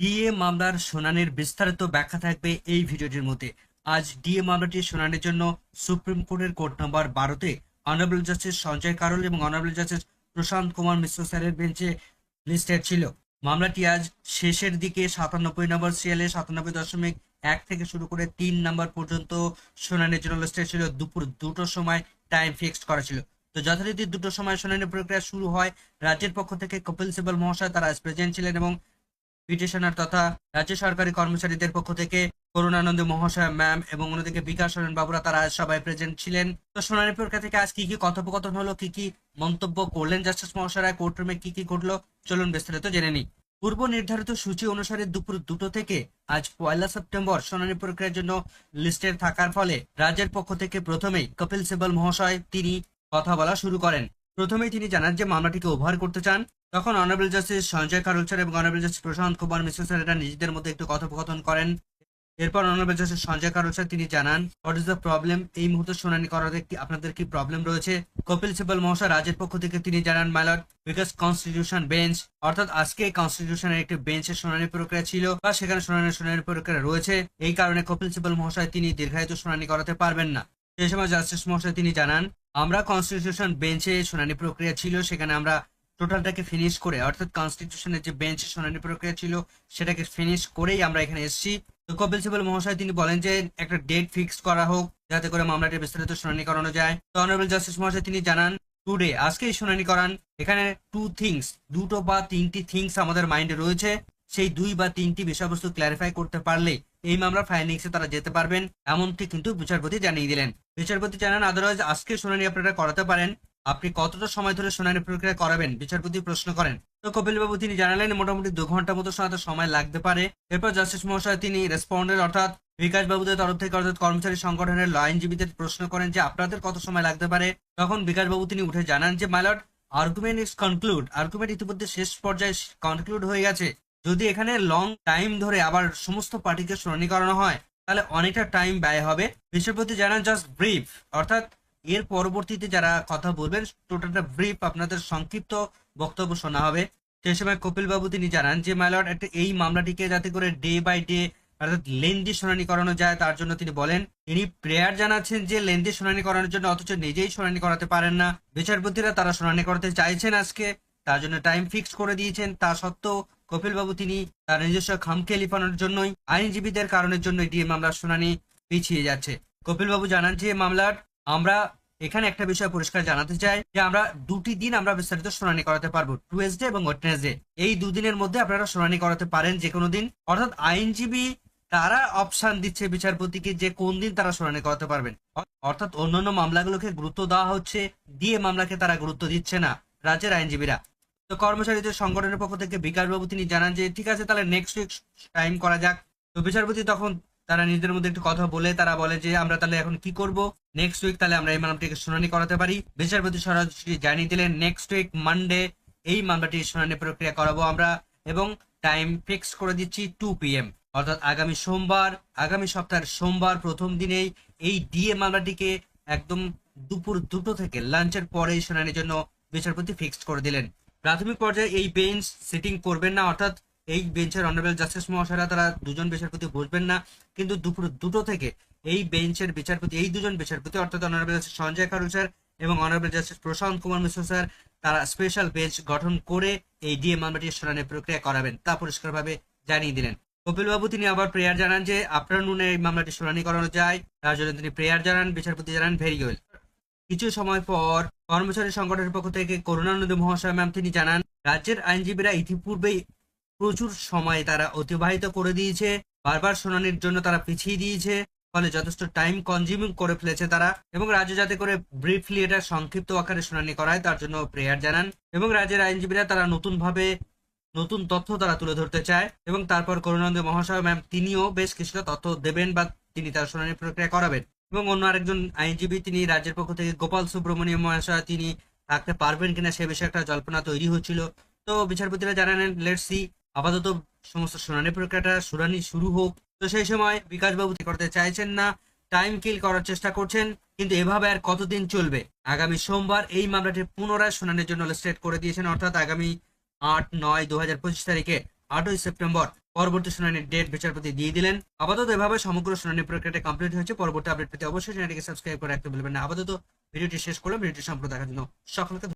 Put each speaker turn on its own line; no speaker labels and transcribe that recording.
DA মামলার শুনানির বিস্তারিত ব্যাখ্যা থাকবে এই ভিডিওটির মধ্যে। আজ ডিএ মামলাটি শুনানির জন্য সুপ্রিম কোর্টের কোর্ট নম্বর বারোতে অনারেবল জাস্টিস সঞ্জয় কারোল এবং অনারেবল জাস্টিস প্রশান্ত কুমার মিশ্র স্যারের বেঞ্চে লিস্টেড ছিল। মামলাটি আজ শেষের দিকে সাতানব্বই নম্বর সিএলএ সাতানব্বই দশমিক এক থেকে শুরু করে তিন নম্বর পর্যন্ত শুনানির জন্য লিস্টেড ছিল। দুপুর দুটোর সময় টাইম ফিক্সড করা ছিল। তো যথারীতি দুটোর সময় শুনানি প্রক্রিয়া শুরু হয়। রাজ্যের পক্ষ থেকে কপিল সিবাল মহাশয় তারা প্রেজেন্ট ছিলেন এবং পিটিশনার তথা রাজ্য সরকারি কর্মচারীদের পক্ষ থেকে করুণানন্দ মহাশয় ম্যাম এবং অন্যদিকে বিকাশ সরেন বাবুরা, তারা সবাই প্রেজেন্ট ছিলেন। তো শুনানি প্রক্রিয়া থেকে আজ কি কি কথোপকথন হলো, কি কি মন্তব্য করলেন জাস্টিস মহাশয় কোর্টরুমে কি কি ঘটলো, চলুন বিস্তারিত জেনে নিই। পূর্ব নির্ধারিত সূচি অনুসারে দুপুর দুটো থেকে আজ পয়লা সেপ্টেম্বর শুনানি প্রক্রিয়ার জন্য লিস্টেড থাকার ফলে রাজ্যের পক্ষ থেকে প্রথমেই কপিল সিবাল মহাশয় তিনি কথা বলা শুরু করেন। প্রথমেই তিনি জানান যে মামলাটিকে ওভার করতে চান। তখন honourable justice Sanjay Karol sir এবং honourable justice Prashant Kumar Mishra sir এরা নিজেদের মধ্যে একটু কথোপকথন করেন। এরপর honourable justice Sanjay Karol sir তিনি জানান হোয়াট ইজ দ্য প্রবলেম এই মুহূর্তে শুনানি করাতে আপনাদের কি প্রবলেম রয়েছে? কপিল সিবাল মহাশয় রাজ্যের পক্ষ থেকে তিনি জানান মাইলট বিকজ কনস্টিটিউশন বেঞ্চ অর্থাৎ আজকে কনস্টিটিউশনের একটি বেঞ্চের শুনানি প্রক্রিয়া ছিল বা সেখানে শুনানি শুনানি প্রক্রিয়া রয়েছে, এই কারণে কপিল সিবাল মহাশয় তিনি দীর্ঘায়িত শুনানি করাতে পারবেন না। সেই সময় জাস্টিস মহাশয় তিনি জানান, আমরা কনস্টিটিউশন বেঞ্চে শুনানি প্রক্রিয়া ছিল, সেখানে আমরা টোটালটাকে ফিনিশ করে, অর্থাৎ কনস্টিটিউশনের যে বেঞ্চ শুনানি প্রক্রিয়া ছিল, সেটাকে ফিনিশ করেই আমরা এখানে এসেছি। তো কপিল সিবাল মহাশয়, তিনি বলেন যে একটা ডেট ফিক্স করা হোক, যাতে করে মামলাটি বিস্তারিত শুনানি করানো যায়। তো অনারেবল জাস্টিস মহাশয়, তিনি জানান টুডে আজকেই শুনানি করান। এখানে টু থিংস দুটো বা তিনটি থিংস আমাদের মাইন্ডে রয়েছে। সেই দুই বা তিনটি বিষয়বস্তু ক্ল্যারিফাই করতে পারলে এই মামলার ফাইন্ডিংসে তারা যেতে পারবেন। এমনটি কিন্তু বিচারপতি জানিয়ে দিলেন। বিচারপতি জানান আদারওয়াইজ আজকে শুনানি আপনারা করাতে পারেন। আপনি কতটা সময় ধরে শুনানি প্রক্রিয়া করাবেন? বিচারপতি প্রশ্ন করেন। তো কপিলবাবু, তিনি জানালেন, মোটামুটি দু ঘণ্টা মতো সময় সময় লাগতে পারে। এরপর জাস্টিস মহাশয়, তিনি রেসপন্ডের অর্থাৎ বিকাশ বাবুদের তরফ থেকে, অর্থাৎ কর্মচারী সংগঠনের আইনজীবীদের প্রশ্ন করেন যে, আপনাদের কত সময় লাগতে পারে? তখন বিকাশ বাবু তিনি উঠে জানান যে my lord argument is conclude argument ইতিমধ্যে শেষ পর্যায়ে কনক্লুড হয়ে গেছে। যদি এখানে লং টাইম ধরে আবার সমস্ত পার্টিকে শুনানি করানো হয়, তাহলে অনেকটা টাইম ব্যয় হবে। বিচারপতি জানান জাস্ট ব্রিফ অর্থাৎ এর পরবর্তীতে যারা কথা বলবেন, টোটালটা ব্রিফ আপনাদের সংক্ষিপ্ত বক্তব্য শোনা হবে। সেই সময় কপিল বাবু তিনি জানান যে মাইলট একটা এই মামলাটিকে যাতে করে ডে বাই ডে অর্থাৎ লেন্দি শুনানি করানো যায়, তার জন্য তিনি বলেন তিনি প্রেয়ার জানাচ্ছেন যে লেন্দি শুনানি করানোর জন্য অথচ নিজেই শুনানি করাতে পারেন না। বিচারপতিরা তারা শুনানি করাতে চাইছেন আজকে, তার জন্য টাইম ফিক্স করে দিয়েছেন। তা সত্ত্বেও কপিলবাবু তিনি তার নিজস্ব খামকে লিপানোর জন্যই, আইনজীবীদের কারণের জন্য ডিএ মামলার শুনানি পিছিয়ে যাচ্ছে। কপিলবাবু জানান যে মামলার আমরা এখানে একটা বিষয় পরিষ্কার জানাতে চাই যে আমরা দুটি দিন আমরা বিস্তারিত শুনানি করাতে পারব টুয়েসডে এবং ওয়েটনেসডে এই দুদিনের মধ্যে আপনারা শুনানি করাতে পারেন যে কোনো দিন। অর্থাৎ আইনজীবী তারা অপশন দিচ্ছে বিচারপতিকে যে কোন দিন তারা শুনানি করাতে পারবেন। অর্থাৎ অন্যান্য মামলাগুলোকে গুরুত্ব দেওয়া হচ্ছে, দিয়ে মামলাকে তারা গুরুত্ব দিচ্ছে না রাজ্যের আইনজীবীরা। তো কর্মচারীদের সংগঠনের পক্ষ থেকে বিকাশবাবু তিনি জানান যে, ঠিক আছে, তাহলে নেক্সট উইক টাইম করা যাক। তো বিচারপতি তখন তারা নিজেদের মধ্যে একটু কথা বলে, তারা বলে যে, আমরা তাহলে এখন কি করব? নেক্সট উইক তাহলে আমরা এই মামলাটিকে শুনানি করাতে পারি। বিচারপতি সরাসরি জানিয়ে দিলেন নেক্সট উইক মানডে এই মামলাটির শুনানি প্রক্রিয়া করাবো আমরা এবং টাইম ফিক্স করে দিচ্ছি টু পিএম অর্থাৎ আগামী সোমবার, আগামী সপ্তাহের সোমবার প্রথম দিনেই এই ডিএ মামলাটিকে একদম দুপুর দুটো থেকে লাঞ্চের পরেই শুনানির জন্য বিচারপতি ফিক্সড করে দিলেন। প্রাথমিক পর্যায়ে এই বেঞ্চ সিটিং করবেন না, অর্থাৎ এই বেঞ্চের অনারেবল জাস্টিস মহাশয়রা তারা দুজন বিচারপতি বসবেন না। কিন্তু দুপুর দুটো থেকে এই বেঞ্চের বিচারপতি, এই দুজন বিচারপতি অর্থাৎ honourable justice Sanjay Karol sir এবং honourable justice Prashant Kumar Mishra sir, তারা স্পেশাল বেঞ্চ গঠন করে এই ডিএ মামলাটির শুনানি প্রক্রিয়া করাবেন। তা পরিষ্কারভাবে জানিয়ে দিলেন। কপিল বাবু তিনি আবার প্রেয়ার জানান যে আফটারনুনে এই মামলাটি শুনানি করানো যায়। তার জন্য তিনি প্রেয়ার জানান, বিচারপতি জানান ভেরি ওয়েল কিছু সময় পর কর্মচারী সংগঠনের পক্ষ থেকে করুণানন্দ মহাশয় ম্যাম, তিনি জানান, রাজ্যের আইনজীবীরা ইতিপূর্বেই প্রচুর সময় তারা অতিবাহিত করে দিয়েছে, বারবার শুনানির জন্য তারা পিছিয়ে দিয়েছে, ফলে যথেষ্ট টাইম কনজিউমিং করে ফেলেছে তারা এবং রাজ্য যাতে করে ব্রিফলি এটা সংক্ষিপ্ত আকারে শুনানি করায় তার জন্য প্রেয়ার জানান এবং রাজ্যের আইনজীবীরা তারা নতুন ভাবে নতুন তথ্য তারা তুলে ধরতে চায় এবং তারপর করুণানন্দ মহাশয় ম্যাম তিনিও বেশ কিছুটা তথ্য দেবেন বা তিনি তার শুনানি প্রক্রিয়া করাবেন এবং অন্য আরেকজন আইনজীবী তিনি রাজ্যের পক্ষ থেকে গোপাল সুব্রমণিয়ম মহাশয় তিনি থাকতে পারবেন কিনা সে বিষয়ে একটা জল্পনা তৈরি হচ্ছিল। তো বিচারপতিরা জানালেন লেট সি আপাতত সমস্ত শুনানি প্রক্রিয়াটা শুনানি শুরু হোক। তো সেই সময় বিকাশবাবু করতে চাইছেন না টাইম কিল করার চেষ্টা করছেন, কিন্তু এভাবে আর কতদিন চলবে? আগামী সোমবার এই মামলাটি পুনরায় শুনানির জন্য স্টেট করে দিয়েছেন, অর্থাৎ আগামী আট, নয় দু হাজার পঁচিশ তারিখে, আটই সেপ্টেম্বর পরবর্তী শুনানির ডেট বিচারপতি দিয়ে দিলেন। আপাতত এভাবে সমগ্র শুনানি প্রক্রিয়াটা কমপ্লিট হয়েছে। পরবর্তী আপডেট পেতে অবশ্যই চ্যানেলটিকে সাবস্ক্রাইব করে রাখতে ভুলবেন না। আপাতত ভিডিওটি শেষ করলাম। ভিডিওটি সম্পূর্ণ দেখার জন্য সকলকে